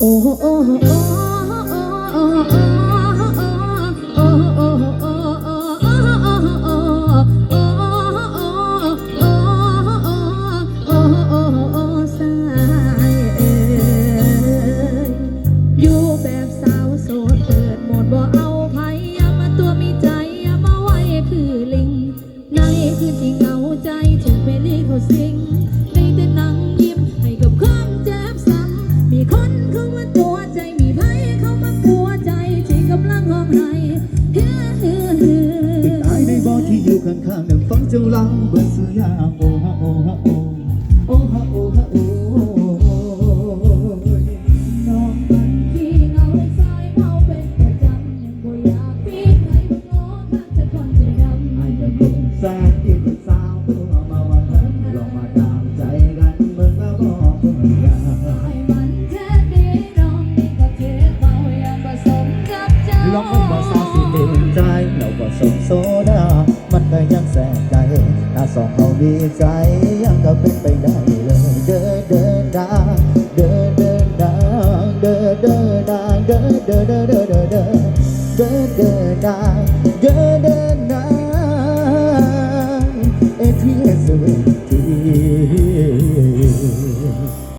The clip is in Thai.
โอ้โอ้โอ้โอ้โอ้คือที่เขา กำลังห้องไห้เฮ้อเฮ้อเฮ้ติดอตายในบ่อที่อยู่ข้างๆนั่งฟังเจ้าล่าเบื่อซื้อยาโอ้ฮะโอ้ฮะโอ้โอ้ฮะโอ้ฮะโอ้น้องมันขี้เงาซอยเมาเป็นประจำยังบ่อยากมีใครมาง้อข้างจะคนใจดำ ไอ้ยังคงแที่เป็นส ลองอุ้มว่าสาวสิเป็นใจเราก็สมโซดามันก็ยังแสบใจหน้าสองเราดีใจยังก็เป็นไปได้เลยเดินเดินดาเดินเดินดาเดินเดินดาเดินเดินเดินเดินเดินเดินเดินนดาเดินเดินดาเอทีเอสเวที